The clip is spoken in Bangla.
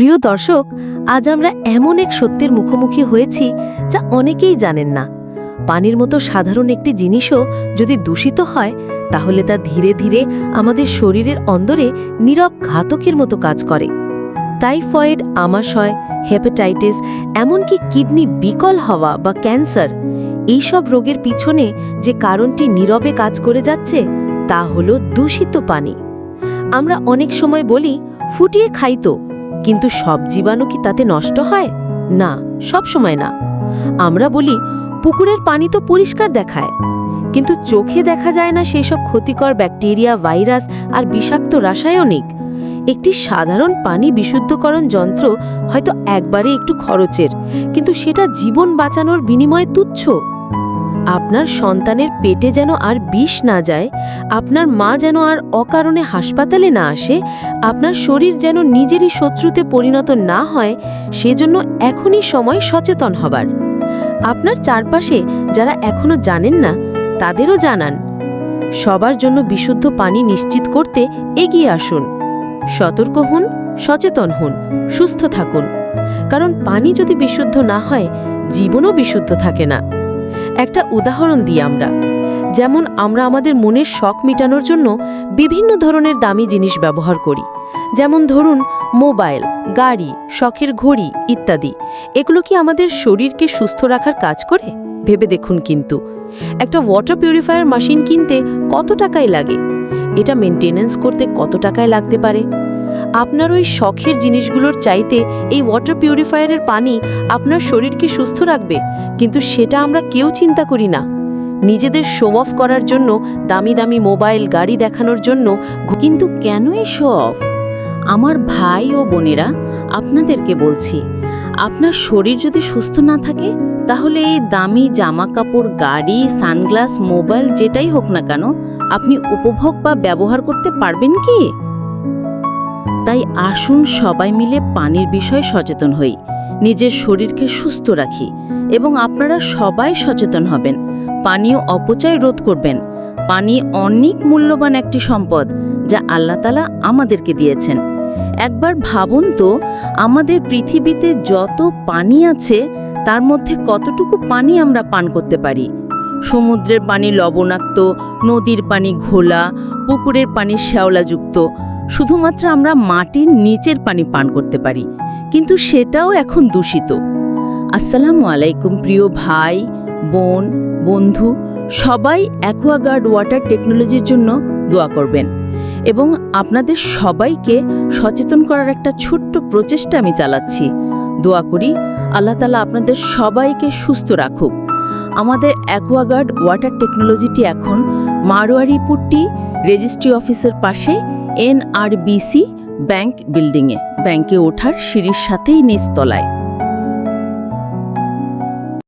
প্রিয় দর্শক, আজ আমরা এমন এক সত্যের মুখোমুখি হয়েছি যা অনেকেই জানেন না। পানির মতো সাধারণ একটি জিনিসও যদি দূষিত হয়, তাহলে তা ধীরে ধীরে আমাদের শরীরের অন্দরে নীরব ঘাতকের মতো কাজ করে। টাইফয়েড, আমাশয়, হেপাটাইটিস, এমনকি কিডনি বিকল হওয়া বা ক্যান্সার, এইসব রোগের পিছনে যে কারণটি নীরবে কাজ করে যাচ্ছে, তা হলো দূষিত পানি। আমরা অনেক সময় বলি, ফুটিয়ে খাই তো। কিন্তু সব জীবাণু কি তাতে নষ্ট হয়? না, সব সময় না। আমরা বলি, পুকুরের পানি তো পরিষ্কার দেখায়। কিন্তু চোখে দেখা যায় না সেই সব ক্ষতিকর ব্যাকটেরিয়া, ভাইরাস আর বিষাক্ত রাসায়নিক। একটি সাধারণ পানি বিশুদ্ধকরণ যন্ত্র হয়তো একবারে একটু খরচের, কিন্তু সেটা জীবন বাঁচানোর বিনিময়ে তুচ্ছ। আপনার সন্তানের পেটে যেন আর বিষ না যায়, আপনার মা যেন আর অকারণে হাসপাতালে না আসে, আপনার শরীর যেন নিজেরই শত্রুতে পরিণত না হয়, সেজন্য এখনই সময় সচেতন হবার। আপনার চারপাশে যারা এখনও জানেন না, তাদেরও জানান। সবার জন্য বিশুদ্ধ পানি নিশ্চিত করতে এগিয়ে আসুন। সতর্ক হন, সচেতন হন, সুস্থ থাকুন। কারণ পানি যদি বিশুদ্ধ না হয়, জীবনও বিশুদ্ধ থাকে না। একটা উদাহরণ দিই আমরা। যেমন আমরা আমাদের মনের শখ মেটানোর জন্য বিভিন্ন ধরনের দামি জিনিস ব্যবহার করি। যেমন ধরুন, মোবাইল, গাড়ি, শখের ঘড়ি ইত্যাদি। এগুলো কি আমাদের শরীরকে সুস্থ রাখার কাজ করে? ভেবে দেখুন কিন্তু। একটা ওয়াটার পিউরিফায়ার মেশিন কিনতে কত টাকাই লাগে? এটা মেনটেনেন্স করতে কত টাকায় লাগতে পারে? আপনার ওই শখের জিনিসগুলোর চাইতে এই ওয়াটার পিউরিফায়ারের পানি আপনার শরীরকে সুস্থ রাখবে, কিন্তু সেটা আমরা কেউ চিন্তা করি না। নিজেদের শো অফ করার জন্য, দামি দামি মোবাইল গাড়ি দেখানোর জন্য কিন্তু কেন এই শো অফ আমার ভাই ও বোনেরা, আপনাদেরকে বলছি, আপনার শরীর যদি সুস্থ না থাকে, তাহলে এই দামি জামা কাপড় গাড়ি, সানগ্লাস মোবাইল যেটাই হোক না কেন, আপনি উপভোগ বা ব্যবহার করতে পারবেন কি? তাই আসুন সবাই মিলে পানির বিষয়ে সচেতন হই। নিজের শরীরকে সুস্থ রাখি এবং আপনারা সবাই সচেতন হবেন। পানীয় অপচয় রোধ করবেন। পানি অনেক মূল্যবান একটি সম্পদ যা আল্লাহ তালা আমাদেরকে দিয়েছেন। একবার ভাবুন তো, আমাদের পৃথিবীতে যত পানি আছে, তার মধ্যে কতটুকু পানি আমরা পান করতে পারি? সমুদ্রের পানি লবণাক্ত, নদীর পানি ঘোলা, পুকুরের পানি শ্যাওলাযুক্ত শুধুমাত্র আমরা মাটির নিচের পানি পান করতে পারি, কিন্তু সেটাও এখন দূষিত। আসসালামু আলাইকুম প্রিয় ভাই, বোন, বন্ধু, সবাই অ্যাকোয়াগার্ড ওয়াটার টেকনোলজির জন্য দোয়া করবেন এবং আপনাদের সবাইকে সচেতন করার একটা ছোট্ট প্রচেষ্টা আমি চালাচ্ছি। দোয়া করি আল্লাহ তালা আপনাদের সবাইকে সুস্থ রাখুক। আমাদের অ্যাকোয়াগার্ড ওয়াটার টেকনোলজিটি এখন মারোয়ারিপুরটি রেজিস্ট্রি অফিসের পাশে এনআরবিসি ব্যাংক বিল্ডিংয়ে। ব্যাংকে ওঠার সিঁড়ির সাথেই নিচতলায়।